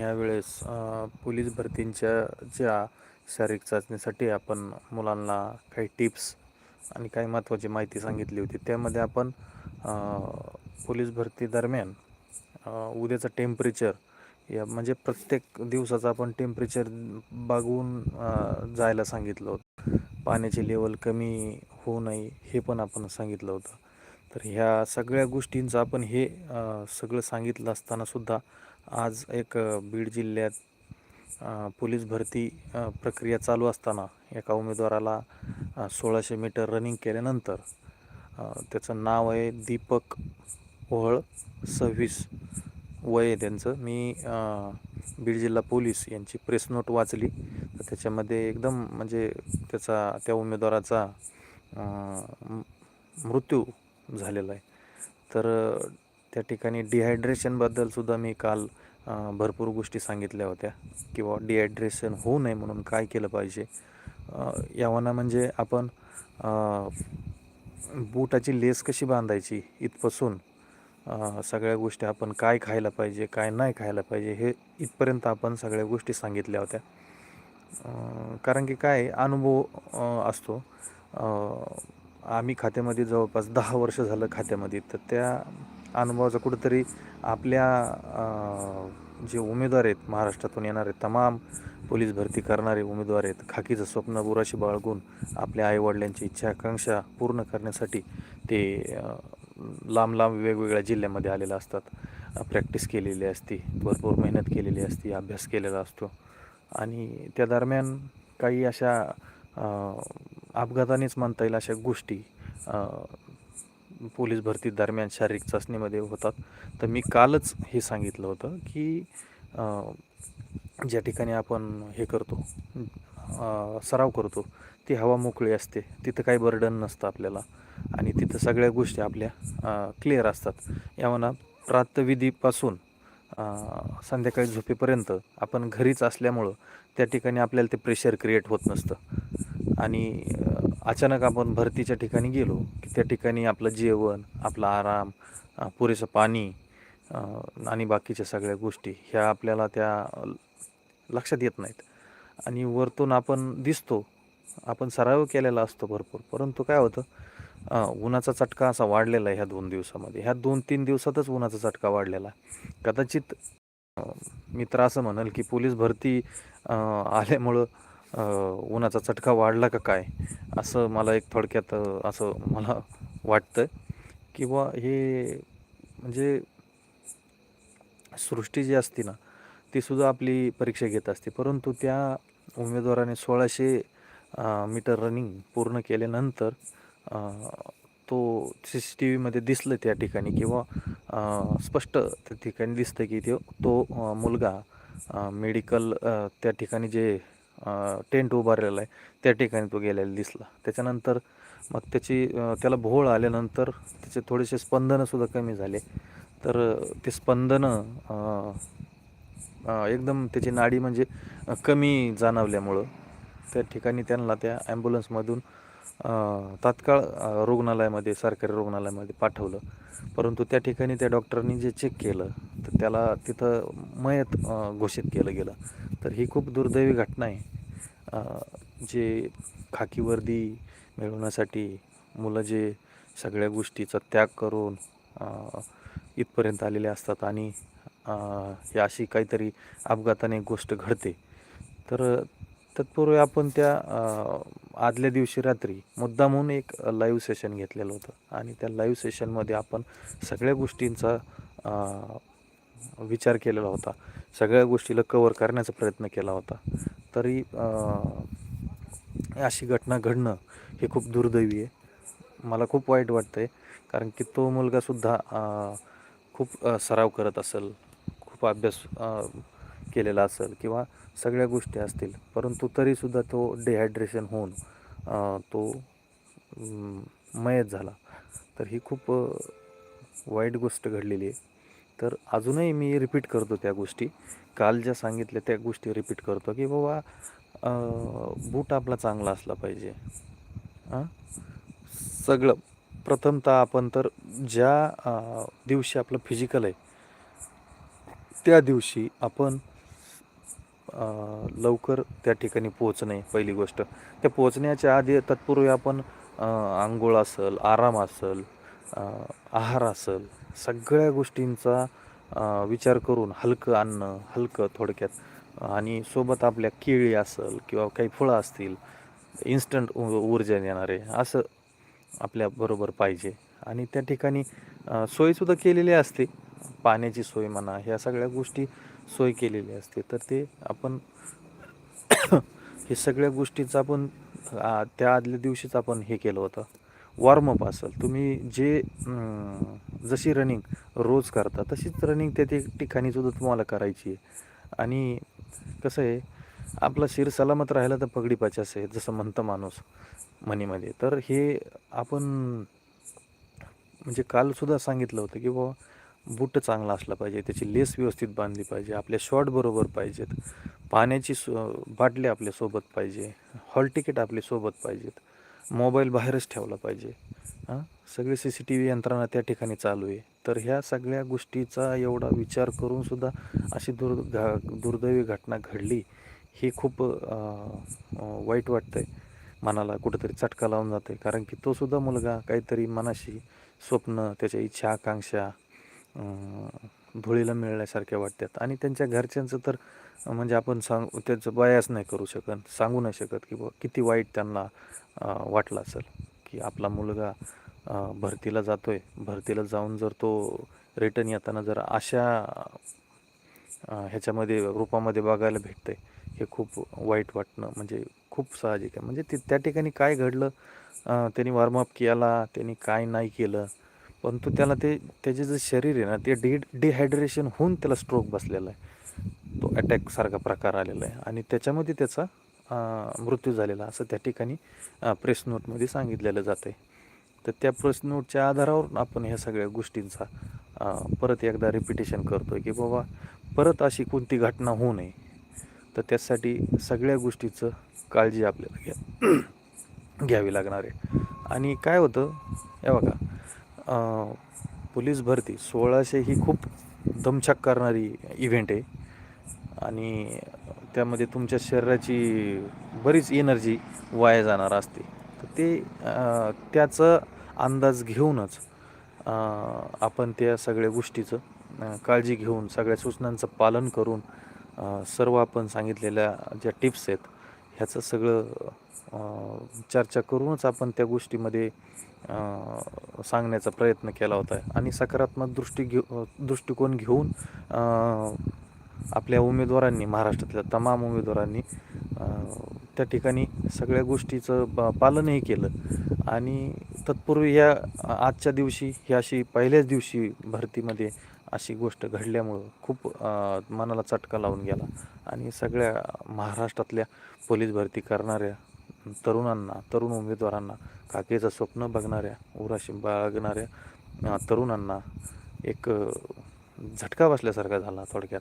ह्या वेळेस पोलीस भरतींच्या ज्या शारीरिक चाचणीसाठी आपण मुलांना काही टिप्स आणि काही महत्त्वाची माहिती सांगितली होती त्यामध्ये आपण पोलीस भरती दरम्यान उद्याचं टेम्परेचर या म्हणजे प्रत्येक दिवसाचं आपण टेम्परेचर बघून जायला सांगितलं होतं. पाण्याची लेवल कमी होऊ नये हे पण आपण सांगितलं होतं. तर ह्या सगळ्या गोष्टींचं आपण हे सगळं सांगितलं असताना सुद्धा आज एक बीड जिल्ह्यात पोलीस भरती प्रक्रिया चालू असताना एका उमेदवाराला सोळाशे मीटर रनिंग केल्यानंतर त्याचं नाव आहे दीपक ओहळ सव्वीस वय आहे त्यांचं. मी बीड जिल्हा पोलीस यांची प्रेस नोट वाचली. तर त्याच्यामध्ये एकदम म्हणजे त्याचा त्या उमेदवाराचा मृत्यू झालेला आहे. तर त्या ठिकाणी डिहायड्रेशनबद्दलसुद्धा मी काल भरपूर गोष्टी सांगितल्या होत्या किंवा डिहायड्रेशन होऊ नये म्हणून काय केलं पाहिजे. यावाना यावना म्हणजे आपण बुटाची लेस कशी बांधायची इथपासून सगळ्या गोष्टी आपण काय खायला पाहिजे काय नाही खायला पाहिजे हे इथपर्यंत आपण सगळ्या गोष्टी सांगितल्या होत्या. कारण की काय अनुभव असतो. आम्ही खात्यामध्ये जवळपास दहा वर्ष झालं खात्यामध्ये. तर त्या अनुभवाचा कुठंतरी आपल्या जे उमेदवार आहेत महाराष्ट्रातून येणारे तमाम पोलीस भरती करणारे उमेदवार आहेत खाकीचं स्वप्न बुराशी बाळगून आपल्या आईवडिलांची इच्छा आकांक्षा पूर्ण करण्यासाठी ते लांब लांब वेगवेगळ्या जिल्ह्यामध्ये आलेले असतात. प्रॅक्टिस केलेली असती भरपूर मेहनत केलेली असती अभ्यास केलेला असतो. आणि त्या दरम्यान काही अशा अपघातानेच म्हणता येईल अशा गोष्टी पोलीस भरती दरम्यान शारीरिक चाचणीमध्ये होतात. तर मी कालच हे सांगितलं होतं की ज्या ठिकाणी आपण हे करतो सराव करतो ती हवा मोकळी असते. तिथं काही बर्डन नसतं आपल्याला. आणि तिथं सगळ्या गोष्टी आपल्या क्लिअर असतात. यावना प्रातविधीपासून संध्याकाळी झोपेपर्यंत आपण घरीच असल्यामुळं त्या ठिकाणी आपल्याला ते प्रेशर क्रिएट होत नसतं. आणि अचानक आपण भरतीच्या ठिकाणी गेलो की त्या ठिकाणी आपलं जेवण आपला आराम पुरेसं पाणी आणि बाकीच्या सगळ्या गोष्टी ह्या आपल्याला त्या लक्षात येत नाहीत. आणि वरतून आपण दिसतो आपण सराव केलेला असतो भरपूर परंतु काय होतं उन्हाचा चटका असा वाढलेला आहे ह्या दोन दिवसामध्ये. ह्या दोन तीन दिवसातच उन्हाचा चटका वाढलेला आहे. कदाचित मित्र असं म्हणाल की पोलीस भरती आल्यामुळं उन्हाचा चटका वाढला का काय? असं मला एक थोडक्यात असं मला वाटतं किंवा हे म्हणजे सृष्टी जी असते ना ती सुद्धा आपली परीक्षा घेत असते. परंतु त्या उमेदवाराने सोळाशे मीटर रनिंग पूर्ण केल्यानंतर तो सी सी टी व्हीमध्ये दिसलं त्या ठिकाणी किंवा स्पष्ट त्या ठिकाणी दिसतं की तो तो मुलगा मेडिकल त्या ठिकाणी जे टेंट उभारलेला आहे. त्या ठिकाणी तो गेलेला दिसला. त्याच्यानंतर मग त्याची त्याला भोळ आल्यानंतर त्याचे थोडेसे स्पंदनंसुद्धा कमी झाले. तर ते स्पंदनं एकदम त्याची नाडी म्हणजे कमी जाणवल्यामुळं त्या ठिकाणी त्यांना त्या ॲम्ब्युलन्समधून तात्काळ रुग्णालयामध्ये सरकारी रुग्णालयामध्ये पाठवलं. परंतु त्या ठिकाणी त्या डॉक्टरनी जे चेक केलं तर त्याला तिथं मयत घोषित केलं गेलं. तर ही खूप दुर्दैवी घटना आहे. जे खाकी वर्दी मिळवण्यासाठी मुलं जे सगळ्या गोष्टीचा त्याग करून इथपर्यंत आलेले असतात आणि ही अशी काहीतरी अपघाताने एक गोष्ट घडते. तर तत्पूर्वी आपण त्या आदल्या दिवशी रात्री मुद्दामहून एक लाईव्ह सेशन घेतलेलं होतं. आणि त्या लाईव्ह सेशनमध्ये आपण सगळ्या गोष्टींचा विचार केलेला होता. सगळ्या गोष्टीला कवर करण्याचा प्रयत्न केला होता. तरी अशी घटना घडणं हे खूप दुर्दैवी आहे. मला खूप वाईट वाटतं आहे कारण की तो मुलगासुद्धा खूप सराव करत असेल खूप अभ्यास केलेला असेल किंवा सगळ्या गोष्टी असतील. परंतु तरीसुद्धा तो डिहायड्रेशन होऊन तो मयत झाला. तर ही खूप वाईट गोष्ट घडलेली आहे. तर अजूनही मी रिपीट करतो त्या गोष्टी. काल ज्या सांगितल्या त्या गोष्टी रिपीट करतो की बाबा बूट आपला चांगला असला पाहिजे. हां सगळं. प्रथमतः आपण तर ज्या दिवशी आपलं फिजिकल आहे त्या दिवशी आपण लवकर त्या ठिकाणी पोहोचणे पहिली गोष्ट. त्या पोहोचण्याच्या आधी तत्पूर्वी आपण आंघोळ असेल आराम असेल आहार असेल सगळ्या गोष्टींचा विचार करून हलकं आणणं हलकं थोडक्यात आणि सोबत आपल्या केळी असेल किंवा काही फळं असतील इन्स्टंट ऊर्जा देणारे असं आपल्याबरोबर पाहिजे. आणि त्या ठिकाणी सोयसुद्धा केलेली असते. पाण्याची सोय म्हणा ह्या सगळ्या गोष्टी सोय केलेली असते. तर ते आपण हे सगळ्या गोष्टीचं आपण त्या आदल्या दिवशीच आपण हे केलं होतं. वॉर्मअप असेल तुम्ही जे जशी रनिंग रोज करता तशीच रनिंग त्या ते ठिकाणी सुद्धा तुम्हाला करायची आहे. आणि कसं आहे आपला शिर सलामत राहिला तर पगडी पाचास आहे जसं म्हणतं माणूस म्हणीमध्ये. तर हे आपण म्हणजे कालसुद्धा सांगितलं होतं की बाबा बूट चांगला असला पाहिजे त्याची लेस व्यवस्थित बांधली पाहिजे आपल्या शॉर्ट बरोबर पाहिजेत पाण्याची सो बाटली आपल्यासोबत पाहिजे हॉल तिकीट आपल्यासोबत पाहिजेत. मोबाईल बाहेरच ठेवला पाहिजे. हां? सगळे सी सी टी व्ही यंत्रणा त्या ठिकाणी चालू आहे. तर ह्या सगळ्या गोष्टीचा एवढा विचार करूनसुद्धा अशी दुर् घा दुर्दैवी घटना घडली ही खूप वाईट वाटतं आहे मनाला कुठंतरी चटका लावून जाते कारण की तो सुद्धा मुलगा काहीतरी मनाशी स्वप्न त्याच्या इच्छा आकांक्षा धुळीला मिळण्यासारख्या वाटतात. आणि त्यांच्या घरच्यांचं तर म्हणजे आपण सांग त्याचं बयास नाही करू शकत सांगू नाही शकत की बुवा किती वाईट त्यांना वाटलं असेल की आपला मुलगा भरतीला भरतीला जातोय. भरतीला जाऊन जर तो रिटर्न येताना जर अशा ह्याच्यामध्ये रूपामध्ये बघायला भेटतंय हे खूप वाईट वाटणं म्हणजे खूप साहजिक आहे. म्हणजे ते त्या ठिकाणी काय घडलं? त्यांनी वॉर्मअप केला त्यांनी काय नाही केलं? परंतु त्याला ते त्याचे जे शरीर आहे ना ते डी डिहायड्रेशन होऊन त्याला स्ट्रोक बसलेला आहे. तो अटॅकसारखा प्रकार आलेला आहे. आणि त्याच्यामध्ये त्याचा मृत्यू झालेला असं त्या ठिकाणी प्रेस नोटमध्ये सांगितलेलं जातं आहे तर त्या प्रेस नोटच्या आधारावर आपण ह्या सगळ्या गोष्टींचा परत एकदा रिपिटेशन करतो आहे की बाबा परत अशी कोणती घटना होऊ नये. तर त्यासाठी सगळ्या गोष्टीचं काळजी आपल्याला घ्या घ्यावी लागणार आहे. आणि काय होतं हे बघा पोलीस भरती सोळाशे ही खूप दमछाक करणारी इव्हेंट आहे. आणि त्यामध्ये तुमच्या शरीराची बरीच एनर्जी वाया जाणार असते. तर ते त्याचं अंदाज घेऊनच आपण त्या सगळ्या गोष्टीचं काळजी घेऊन सगळ्या सूचनांचं पालन करून सर्व आपण सांगितलेल्या ज्या टिप्स आहेत ह्याचं सगळं चर्चा करूनच आपण त्या गोष्टीमध्ये सांगण्याचा प्रयत्न केला होता. आणि सकारात्मक दृष्टी घेऊ दृष्टिकोन घेऊन आपल्या उमेदवारांनी महाराष्ट्रातल्या तमाम उमेदवारांनी त्या ठिकाणी सगळ्या गोष्टीचं ब पालनही केलं. आणि तत्पूर्वी ह्या आजच्या दिवशी ही अशी पहिल्याच दिवशी भरतीमध्ये अशी गोष्ट घडल्यामुळं खूप मनाला चटका लावून गेला. आणि सगळ्या महाराष्ट्रातल्या पोलीस भरती करणाऱ्या तरुणांना तरुण उमेदवारांना काकेचं स्वप्न बघणाऱ्या उराशी बाळगणाऱ्या तरुणांना एक झटका बसल्यासारखा झाला थोडक्यात.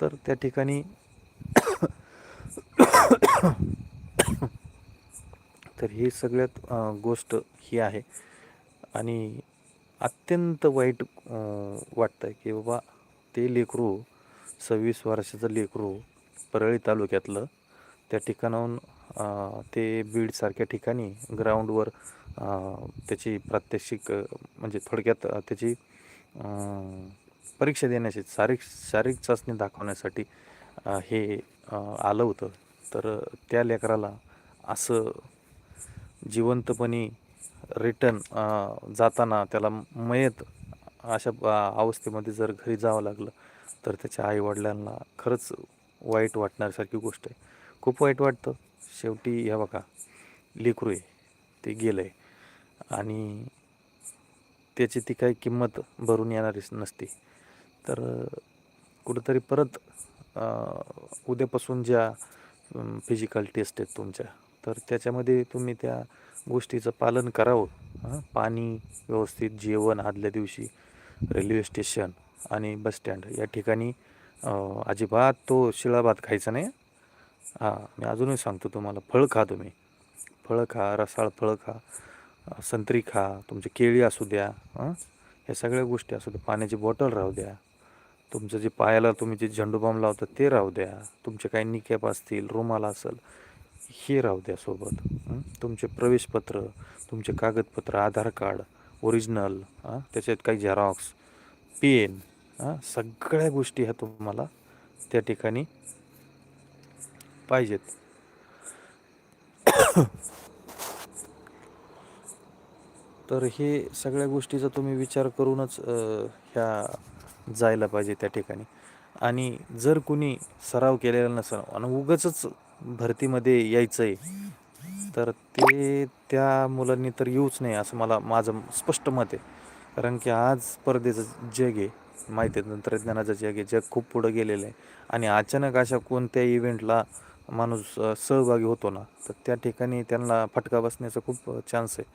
तर त्या ठिकाणी तर ही सगळ्यात गोष्ट ही आहे. आणि अत्यंत वाईट वाटतं आहे की बाबा ते लेकरू सव्वीस वर्षाचं लेकरू परळी तालुक्यातलं त्या ठिकाणाहून ते बीडसारख्या ठिकाणी ग्राउंडवर त्याची प्रात्यक्षिक म्हणजे थोडक्यात त्याची परीक्षा देण्याची शारीरिक शारीरिक चाचणी दाखवण्यासाठी हे आलं होतं. तर त्या लेकराला असं जिवंतपणी रिटर्न जाताना त्याला मयत अशा अवस्थेमध्ये जर घरी जावं लागलं तर त्याच्या आईवडिलांना खरंच वाईट वाटण्यासारखी गोष्ट आहे. खूप वाईट वाटतं. शेवटी ह्या बघा लेकरू आहे ते गेलं आहे आणि त्याची ती काही किंमत भरून येणारीच नसते. तर कुठंतरी परत उद्यापासून ज्या फिजिकल टेस्ट आहेत तुमच्या तर त्याच्यामध्ये तुम्ही त्या गोष्टीचं पालन करावं. पाणी व्यवस्थित जेवण आदल्या दिवशी रेल्वे स्टेशन आणि बस स्टँड या ठिकाणी अजिबात तो शिळा भात खायचा नाही. हां मी अजूनही सांगतो तुम्हाला फळं खा तुम्ही. फळं खा रसाळ फळं खा संत्री खा तुमची केळी असू द्या हां? ह्या सगळ्या गोष्टी असू द्या पाण्याची बॉटल राहू द्या. तुमचं जे पायाला तुम्ही जे झेंडूबाम लावता ते राहू द्या. तुमचे काही निकॅप असतील रुमाल असेल हे राहू द्या सोबत तुमचे प्रवेशपत्र तुमचे कागदपत्र आधार कार्ड ओरिजिनल त्याच्यात काही झेरॉक्स पेन हां? सगळ्या गोष्टी ह्या तुम्हाला त्या ठिकाणी पाहिजेत. तर हे सगळ्या गोष्टीचा तुम्ही विचार करूनच ह्या जायला पाहिजे त्या ठिकाणी. आणि जर कुणी सराव केलेला नसेल आणि उगाचच भरतीमध्ये यायचं आहे तर ते त्या मुलांनी तर येऊच नाही असं मला माझं स्पष्ट मत आहे. कारण की आज स्पर्धेचं जग आहे माहिती आहे तंत्रज्ञानाचं जग आहे जग खूप पुढं गेलेलं आहे. आणि अचानक अशा कोणत्या इव्हेंटला माणूस सहभागी होतो ना तर त्या ठिकाणी त्यांना फटका बसण्याचा खूप चान्स आहे.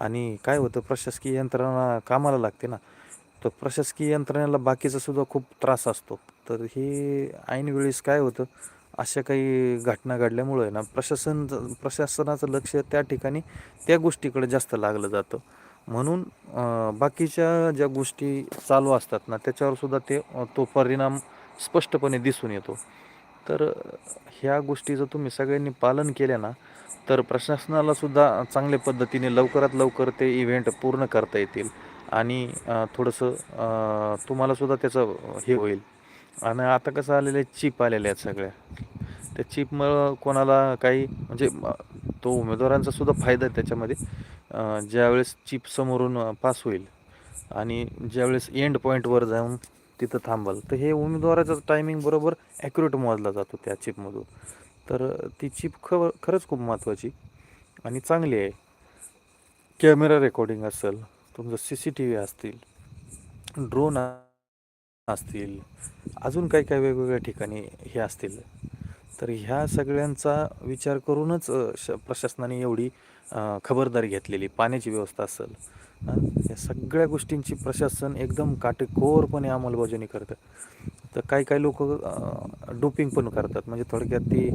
आणि काय होतं प्रशासकीय यंत्रणा कामाला लागते ना तर प्रशासकीय यंत्रणेला बाकीचा सुद्धा खूप त्रास असतो. तर हे ऐनवेळेस काय होतं अशा काही घटना घडल्यामुळं आहे ना प्रशासन प्रशासनाचं लक्ष त्या ठिकाणी त्या गोष्टीकडे जास्त लागलं जातं. म्हणून बाकीच्या ज्या गोष्टी चालू असतात ना त्याच्यावर सुद्धा ते तो परिणाम स्पष्टपणे दिसून येतो. तर ह्या गोष्टीचं तुम्ही सगळ्यांनी पालन केलं ना तर प्रशासनाला सुद्धा चांगल्या पद्धतीने लवकरात लवकर ते इव्हेंट पूर्ण करता येतील. आणि थोडंसं तुम्हालासुद्धा तुम्हाला सुद्धा त्याचं हे होईल. आणि आता कसं आलेलं आहे चिप आलेल्या आहेत सगळ्या. त्या चिपमुळं कोणाला काही म्हणजे तो उमेदवारांचा सुद्धा फायदा आहे त्याच्यामध्ये. ज्यावेळेस चिप समोरून पास होईल. आणि ज्यावेळेस एंड पॉईंटवर जाऊन तिथं थांबाल. तर हे उमेदवाराचं टायमिंग बरोबर ॲक्युरेट मोजला जातो त्या चिपमधून तर ती चिप ख खरंच खूप महत्त्वाची आणि चांगली आहे. कॅमेरा रेकॉर्डिंग असेल तुमचं सी सी टी व्ही असतील ड्रोन असतील अजून काही काही वेगवेगळ्या ठिकाणी हे असतील. तर ह्या सगळ्यांचा विचार करूनच श प्रशासनाने एवढी खबरदारी घेतलेली पाण्याची व्यवस्था असेल या सगळ्या गोष्टींची प्रशासन एकदम काटेकोरपणे अंमलबजावणी करतं. तर काही काही लोक डोपिंग पण करतात. म्हणजे थोडक्यात ती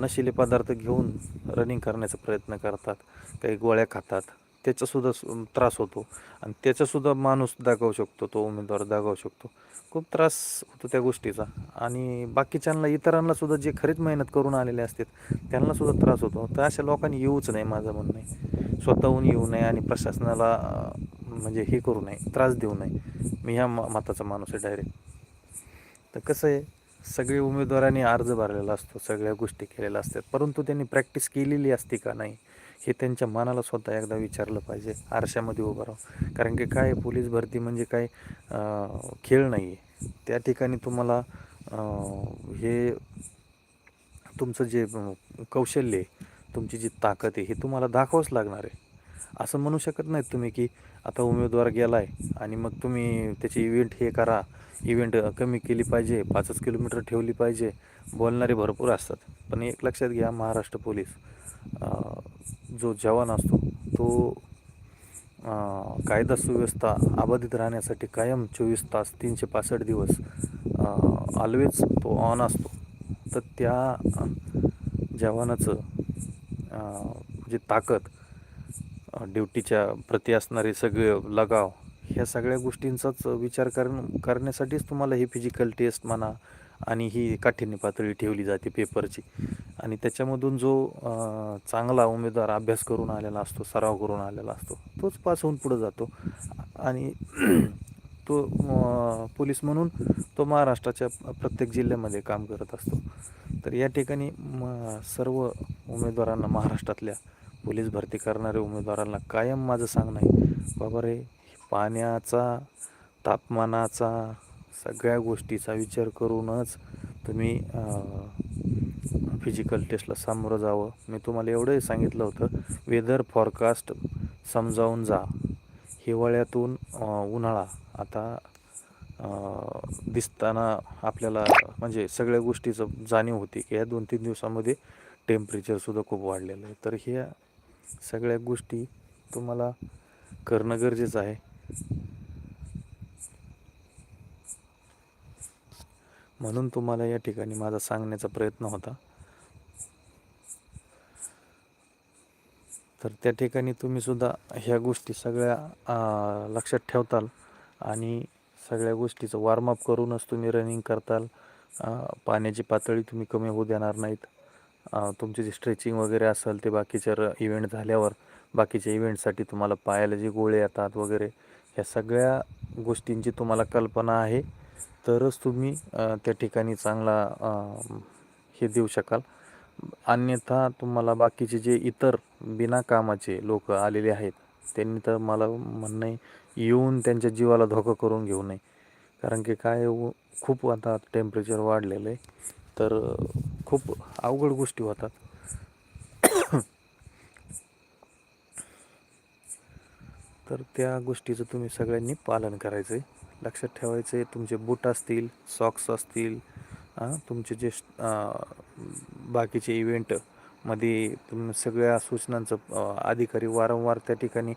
नशिले पदार्थ घेऊन रनिंग करण्याचा प्रयत्न करतात. काही गोळ्या खातात. त्याचासुद्धा सु- त्रास होतो. आणि त्याचासुद्धा माणूस दाखवू शकतो तो उमेदवार दाखवू शकतो. खूप त्रास होतो त्या गोष्टीचा. आणि बाकीच्यांना इतरांना सुद्धा जे खरीच मेहनत करून आलेले असतात त्यांना सुद्धा त्रास होतो. तर अशा लोकांनी येऊच नाही माझं म्हणणं आहे. स्वतःहून येऊ नये आणि प्रशासनाला म्हणजे हे करू नये त्रास देऊ नये. मी ह्या मताचा माणूस आहे डायरेक्ट तर कसं आहे सगळे उमेदवारांनी अर्ज भरलेला असतो सगळ्या गोष्टी केलेल्या असतात. परंतु त्यांनी प्रॅक्टिस केलेली असते का नाही? हे त्यांच्या मनाला स्वतः एकदा विचारलं पाहिजे. आरशामध्ये उभं राहून. कारण की काय पोलीस भरती म्हणजे काय खेळ नाही आहे त्या ठिकाणी तुम्हाला हे तुमचं जे कौशल्य आहे तुमची जी ताकद आहे हे तुम्हाला दाखवावंच लागणार आहे. असं म्हणू शकत नाहीत तुम्ही की आता उमेदवार गेला आहे आणि मग तुम्ही त्याची इव्हेंट हे करा. इव्हेंट कमी केली पाहिजे पाचच किलोमीटर ठेवली पाहिजे. बोलणारे भरपूर असतात. पण एक लक्षात घ्या महाराष्ट्र पोलीस जो जवान असतो तो कायदा सुव्यवस्था अबाधित राहण्यासाठी कायम चोवीस तास तीनशे पासष्ट दिवस ऑलवेज तो ऑन असतो. तर त्या जवानाचं अं, ताकद ड्युटीच्या प्रती असणारे सगळे लगाव ह्या सगळ्या गोष्टींचाच विचार कर करण्यासाठीच तुम्हाला ही फिजिकल टेस्ट म्हणा आणि ही काठिण्य पातळी ठेवली जाते पेपरची. आणि त्याच्यामधून जो चांगला उमेदवार अभ्यास करून आलेला असतो सराव करून आलेला असतो तोच पास होऊन पुढे जातो. आणि तो पोलीस म्हणून तो महाराष्ट्राच्या प्रत्येक जिल्ह्यामध्ये काम करत असतो. तर या ठिकाणी म सर्व उमेदवारांना महाराष्ट्रातल्या पोलीस भरती करणाऱ्या उमेदवारांना कायम माझं सांगणं आहे. बाबा रे पाण्याचा तापमानाचा सगळ्या गोष्टीचा विचार करूनच तुम्ही फिजिकल टेस्टला सामोरं जावं. मी तुम्हाला एवढंही सांगितलं होतं वेदर फॉरकास्ट समजावून जा. हिवाळ्यातून उन्हाळा. आता दिसताना आपल्याला म्हणजे सगळ्या गोष्टीचं जाणीव होती की या दोन तीन दिवसामध्ये टेम्परेचरसुद्धा खूप वाढलेलं आहे. तर ह्या सगळ्या गोष्टी तुम्हाला करणं गरजेचं आहे. म्हणून तुम्हाला या ठिकाणी माझा सांगण्याचा प्रयत्न होता. तर त्या ठिकाणी तुम्ही सुद्धा ह्या गोष्टी सगळ्या लक्षात ठेवताल आणि सगळ्या गोष्टीचं वॉर्मअप करूनच तुम्ही रनिंग करताल. पाण्याची पातळी तुम्ही कमी होऊ देणार नाहीत. तुमची तुमचे जे स्ट्रेचिंग वगैरे असेल ते बाकीच्या र इव्हेंट झाल्यावर बाकीच्या इव्हेंटसाठी तुम्हाला पायाला जे गोळे येतात वगैरे ह्या सगळ्या गोष्टींची तुम्हाला कल्पना आहे. तरच तुम्ही त्या ठिकाणी चांगला हे देऊ शकाल. अन्यथा तुम्हाला बाकीचे जे इतर बिना कामाचे लोक आलेले आहेत त्यांनी तर मला म्हणणं आहे येऊन त्यांच्या जीवाला धोका करून घेऊ नये. कारण की काय खूप आता टेम्परेचर वाढलेलं आहे. तर खूप अवघड गोष्टी होतात. तर त्या गोष्टीचं तुम्ही सगळ्यांनी पालन करायचं आहे लक्षात ठेवायचे. तुमचे बूट असतील सॉक्स असतील तुमचे जे बाकीचे इव्हेंट बाकीचे इव्हेंटमध्ये तुम्ही सगळ्या सूचनांचं अधिकारी वारंवार त्या ठिकाणी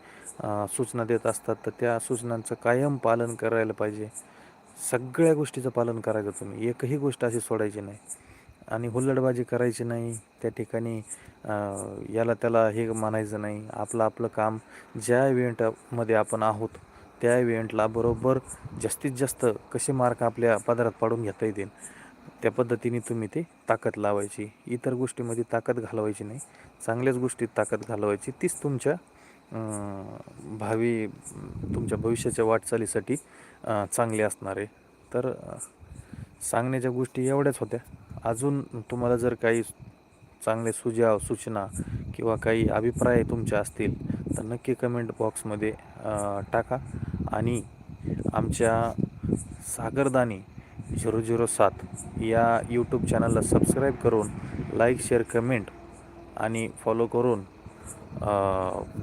सूचना देत असतात. तर त्या सूचनांचं कायम पालन करायला पाहिजे. सगळ्या गोष्टीचं पालन करायचं तुम्ही. एकही गोष्ट अशी सोडायची नाही. आणि हुल्लडबाजी करायची नाही. त्या ठिकाणी याला त्याला हे म्हणायचं नाही. आपलं आपलं काम ज्या इव्हेंटमध्ये आपण आहोत त्या इव्हेंटला बरोबर जास्तीत जास्त कसे मार्क आपल्या पदरात पाडून घेता येतील त्या पद्धतीने तुम्ही ते ताकद लावायची. इतर गोष्टीमध्ये ताकद घालवायची नाही. चांगल्याच गोष्टीत ताकद घालवायची. तीच तुमच्या भावी तुमच्या भविष्याच्या वाटचालीसाठी चांगली असणार आहे. तर सांगण्याच्या गोष्टी एवढ्याच होत्या. अजून तुम्हाला जर काही चांगले सुझाव सूचना किंवा काही अभिप्राय तुमचे असतील तर नक्की कमेंट बॉक्समध्ये टाका. आणि आमच्या सागरदानी झिरो झिरो सात या यूट्यूब चॅनलला सबस्क्राईब करून लाईक शेअर कमेंट आणि फॉलो करून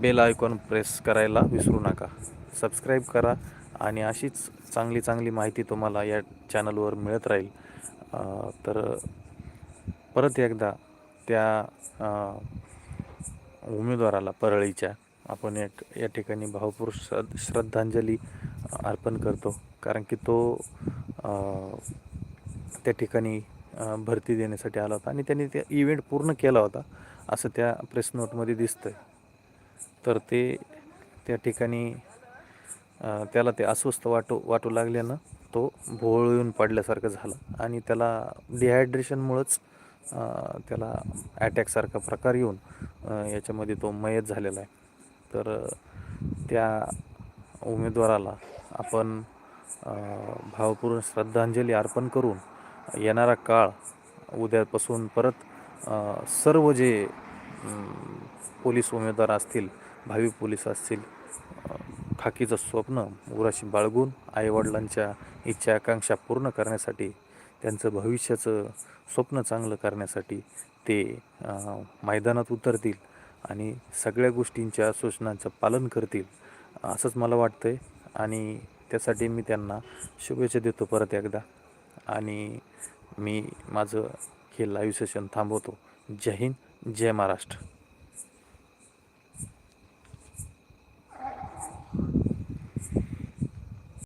बेल आयकॉन प्रेस करायला विसरू नका. सबस्क्राईब करा आणि अशीच चांगली चांगली माहिती तुम्हाला या चॅनलवर मिळत राहील. तर परत एकदा त्या उमेदवाराला परळीच्या आपण एक या ठिकाणी भावपूर श्रद् श्रद्धांजली अर्पण करतो. कारण की तो त्या ठिकाणी भरती देण्यासाठी आला होता आणि त्यांनी त्या इव्हेंट पूर्ण केला होता असं त्या प्रेस नोटमध्ये दिसतंय. तर ते त्या ठिकाणी त्याला ते अस्वस्थ वाटू वाटू लागल्यानं तो भोवळ येऊन पडल्यासारखं झालं. आणि त्याला डिहायड्रेशनमुळंच त्याला अटॅकसारखा प्रकार येऊन याच्यामध्ये तो मयत झालेला आहे. तर त्या उमेदवाराला आपण भावपूर्ण श्रद्धांजली अर्पण करून येणारा काळ उद्यापासून परत सर्व जे पोलीस उमेदवार असतील भावी पोलीस असतील खाकीचं स्वप्न उराशी बाळगून आईवडिलांच्या इच्छा आकांक्षा पूर्ण करण्यासाठी त्यांचं भविष्याचं स्वप्न चांगलं करण्यासाठी ते मैदानात उतरतील आणि सगळ्या गोष्टींच्या सूचनांचं पालन करतील असंच मला वाटतं आहे आणि त्यासाठी मी त्यांना शुभेच्छा देतो परत एकदा. आणि मी माझं हे लाईव्ह सेशन थांबवतो. जय हिंद जय महाराष्ट्र.